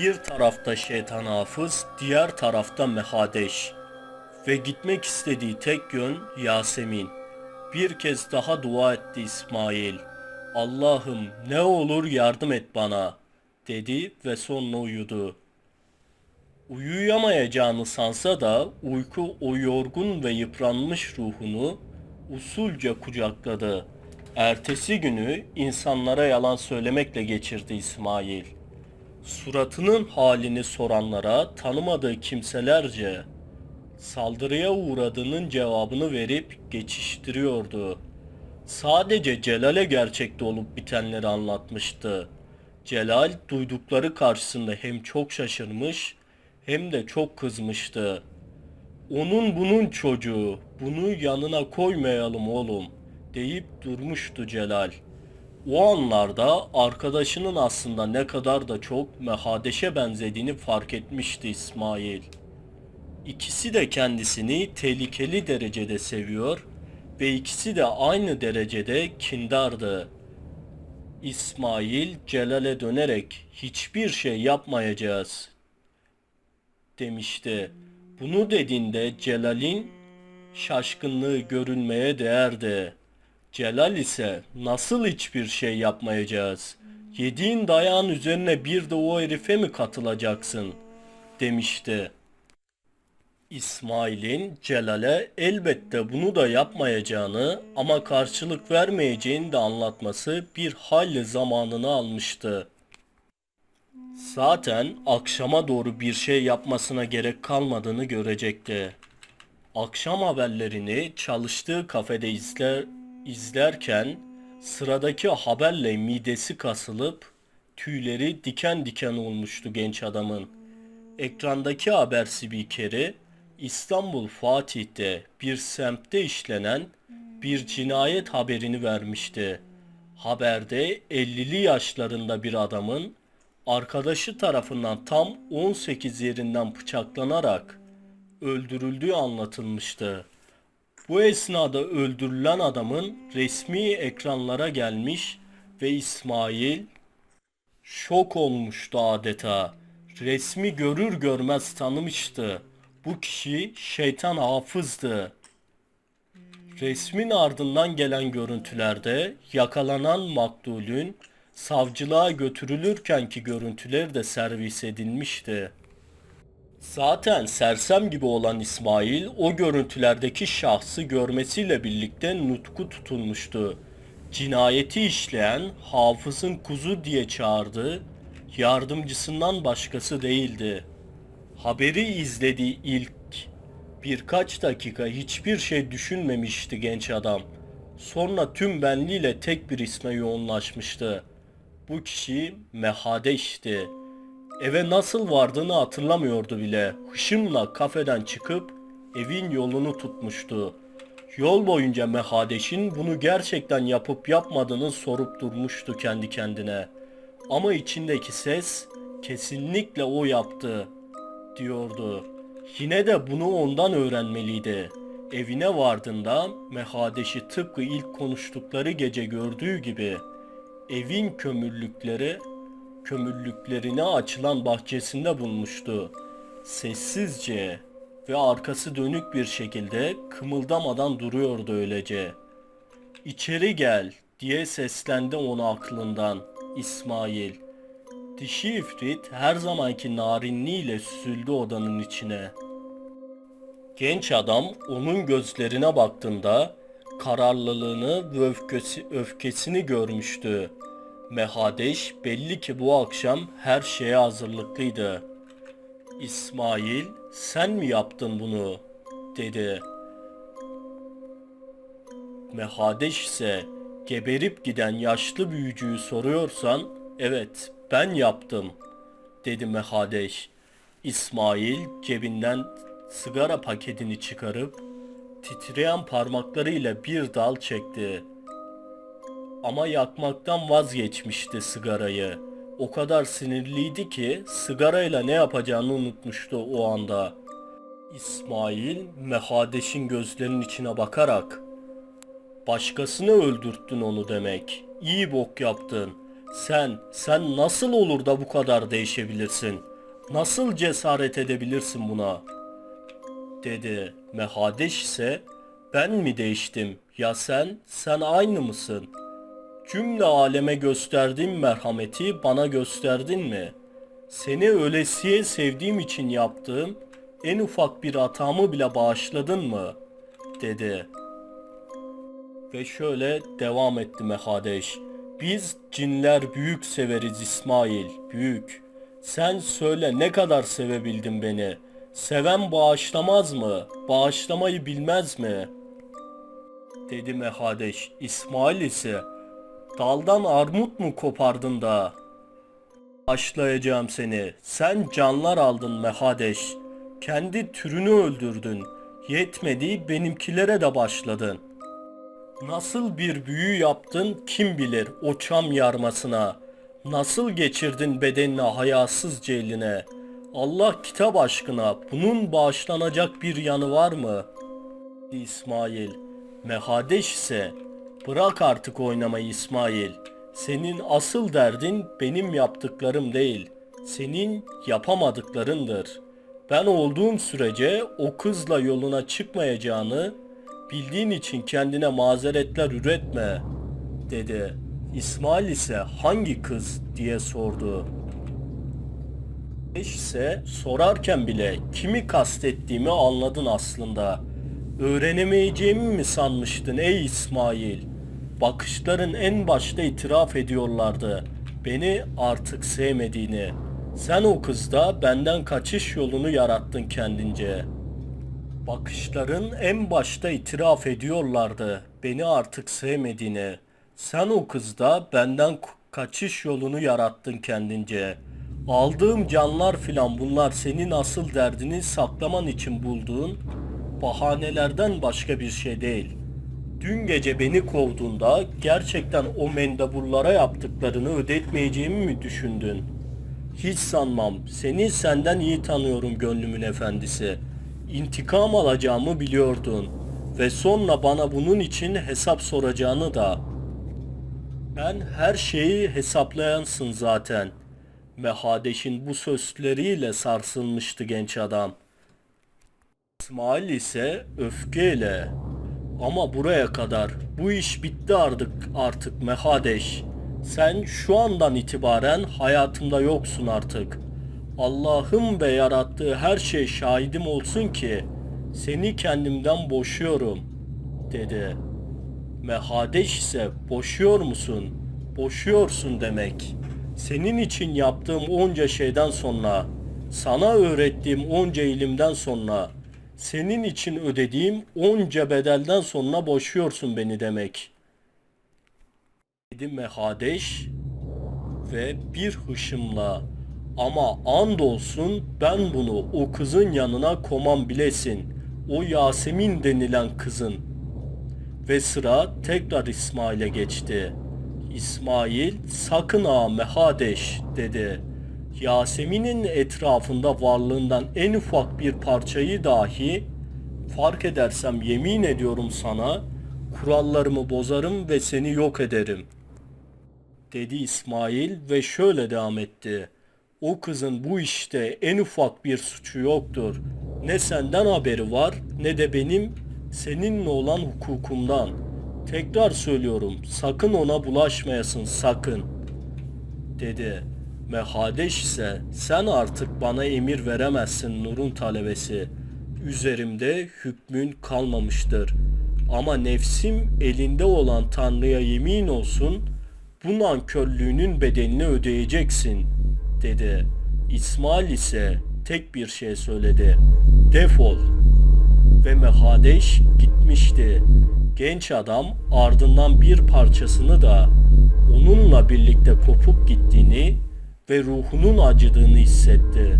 Bir tarafta şeytan hafız, diğer tarafta mehadeş. Ve gitmek istediği tek yön Yasemin. Bir kez daha dua etti İsmail. Allah'ım ne olur yardım et bana dedi ve sonra uyudu. Uyuyamayacağını sansa da uyku o yorgun ve yıpranmış ruhunu usulca kucakladı. Ertesi günü insanlara yalan söylemekle geçirdi İsmail. Suratının halini soranlara tanımadığı kimselerce saldırıya uğradığının cevabını verip geçiştiriyordu. Sadece Celal'e gerçekte olup bitenleri anlatmıştı. Celal duydukları karşısında hem çok şaşırmış hem de çok kızmıştı. Onun bunun çocuğu, bunu yanına koymayalım oğlum deyip durmuştu Celal. O anlarda arkadaşının aslında ne kadar da çok Mehadeş'e benzediğini fark etmişti İsmail. İkisi de kendisini tehlikeli derecede seviyor ve ikisi de aynı derecede kindardı. İsmail Celal'e dönerek hiçbir şey yapmayacağız demişti. Bunu dediğinde Celal'in şaşkınlığı görünmeye değerdi. Celal ise nasıl hiçbir şey yapmayacağız? Yediğin dayağın üzerine bir de o herife mi katılacaksın? demişti. İsmail'in Celal'e elbette bunu da yapmayacağını ama karşılık vermeyeceğini de anlatması bir hayli zamanını almıştı. Zaten akşama doğru bir şey yapmasına gerek kalmadığını görecekti. Akşam haberlerini çalıştığı kafede izler, izlerken sıradaki haberle midesi kasılıp tüyleri diken diken olmuştu genç adamın. Ekrandaki haber spikeri İstanbul Fatih'te bir semtte işlenen bir cinayet haberini vermişti. Haberde 50'li yaşlarında bir adamın arkadaşı tarafından tam 18 yerinden bıçaklanarak öldürüldüğü anlatılmıştı. Bu esnada öldürülen adamın resmi ekranlara gelmiş ve İsmail şok olmuştu adeta. Resmi görür görmez tanımıştı. Bu kişi şeytan hafızdı. Resmin ardından gelen görüntülerde yakalanan maktulün savcılığa götürülürkenki görüntüler de servis edilmişti. Zaten sersem gibi olan İsmail o görüntülerdeki şahsı görmesiyle birlikte nutku tutulmuştu. Cinayeti işleyen hafızın kuzu diye çağırdığı yardımcısından başkası değildi. Haberi izlediği ilk birkaç dakika hiçbir şey düşünmemişti genç adam. Sonra tüm benliğiyle tek bir isme yoğunlaşmıştı. Bu kişi Mehadeş'ti. Eve nasıl vardığını hatırlamıyordu bile. Hışımla kafeden çıkıp evin yolunu tutmuştu. Yol boyunca Mehadeş'in bunu gerçekten yapıp yapmadığını sorup durmuştu kendi kendine. Ama içindeki ses kesinlikle o yaptı diyordu. Yine de bunu ondan öğrenmeliydi. Evine vardığında Mehadeş'i tıpkı ilk konuştukları gece gördüğü gibi evin kömürlükleri kömürlüklerine açılan bahçesinde bulmuştu. Sessizce ve arkası dönük bir şekilde kımıldamadan duruyordu öylece. İçeri gel diye seslendi onu aklından İsmail. Dişi ifrit her zamanki narinliğiyle süzüldü odanın içine. Genç adam onun gözlerine baktığında kararlılığını ve öfkesi, öfkesini görmüştü. Mehadeş belli ki bu akşam her şeye hazırlıklıydı. İsmail sen mi yaptın bunu dedi. Mehadeş ise geberip giden yaşlı büyücüyü soruyorsan evet ben yaptım dedi Mehadeş. İsmail cebinden sigara paketini çıkarıp titreyen parmaklarıyla bir dal çekti. Ama yakmaktan vazgeçmişti sigarayı. O kadar sinirliydi ki sigarayla ne yapacağını unutmuştu o anda. İsmail Mehadeş'in gözlerinin içine bakarak Başkasını öldürttün onu demek. İyi bok yaptın. Sen, sen nasıl olur da bu kadar değişebilirsin? Nasıl cesaret edebilirsin buna? Dedi. Mehadeş ise ben mi değiştim? Ya sen? Sen aynı mısın? Cümle aleme gösterdiğim merhameti bana gösterdin mi? Seni ölesiye sevdiğim için yaptığım en ufak bir hatamı bile bağışladın mı? Dedi. Ve şöyle devam etti Mehadeş. Biz cinler büyük severiz İsmail, büyük. Sen söyle ne kadar sevebildin beni? Seven bağışlamaz mı? Bağışlamayı bilmez mi? Dedi Mehadeş. İsmail ise daldan armut mu kopardın da? Başlayacağım seni. Sen canlar aldın Mehadeş. Kendi türünü öldürdün. Yetmedi benimkilere de başladın. Nasıl bir büyü yaptın kim bilir o çam yarmasına. Nasıl geçirdin bedenini hayasızca eline. Allah kitap aşkına bunun bağışlanacak bir yanı var mı? İsmail, Mehadeş ise bırak artık oynamayı İsmail. Senin asıl derdin benim yaptıklarım değil. Senin yapamadıklarındır. Ben olduğum sürece o kızla yoluna çıkmayacağını bildiğin için kendine mazeretler üretme dedi. İsmail ise hangi kız diye sordu. Eş ise sorarken bile kimi kastettiğimi anladın aslında. Öğrenemeyeceğimi mi sanmıştın ey İsmail? Bakışların en başta itiraf ediyorlardı. Beni artık sevmediğini. Sen o kızda benden kaçış yolunu yarattın kendince. Bakışların en başta itiraf ediyorlardı. Beni artık sevmediğini. Sen o kızda benden kaçış yolunu yarattın kendince. Aldığım canlar filan bunlar senin asıl derdini saklaman için bulduğun bahanelerden başka bir şey değil. Dün gece beni kovduğunda gerçekten o mendeburlara yaptıklarını ödetmeyeceğimi mi düşündün? Hiç sanmam. Seni senden iyi tanıyorum gönlümün efendisi. İntikam alacağımı biliyordun. Ve sonra bana bunun için hesap soracağını da. Ben her şeyi hesaplayansın zaten. Mehadeş'in bu sözleriyle sarsılmıştı genç adam. İsmail ise öfkeyle ama buraya kadar bu iş bitti artık artık Mehadeş. Sen şu andan itibaren hayatımda yoksun artık. Allah'ım ve yarattığı her şey şahidim olsun ki seni kendimden boşuyorum dedi. Mehadeş ise boşuyor musun? Boşuyorsun demek. Senin için yaptığım onca şeyden sonra, sana öğrettiğim onca ilimden sonra, senin için ödediğim onca bedelden sonra boşuyorsun beni demek. Dedi Mehadeş ve bir hışımla ama andolsun ben bunu o kızın yanına komam bilesin. O Yasemin denilen kızın. Ve sıra tekrar İsmail'e geçti. İsmail sakın ha Mehadeş dedi. Yasemin'in etrafında varlığından en ufak bir parçayı dahi fark edersem yemin ediyorum sana kurallarımı bozarım ve seni yok ederim.'' dedi İsmail ve şöyle devam etti. O kızın bu işte en ufak bir suçu yoktur. Ne senden haberi var ne de benim seninle olan hukukumdan. Tekrar söylüyorum sakın ona bulaşmayasın sakın dedi. Mehadeş ise sen artık bana emir veremezsin Nur'un talebesi. Üzerimde hükmün kalmamıştır. Ama nefsim elinde olan Tanrı'ya yemin olsun bu nankörlüğünün bedelini ödeyeceksin dedi. İsmail ise tek bir şey söyledi. Defol. Ve Mehadeş gitmişti. Genç adam ardından bir parçasını da onunla birlikte kopup gittiğini ve ruhunun acıdığını hissetti.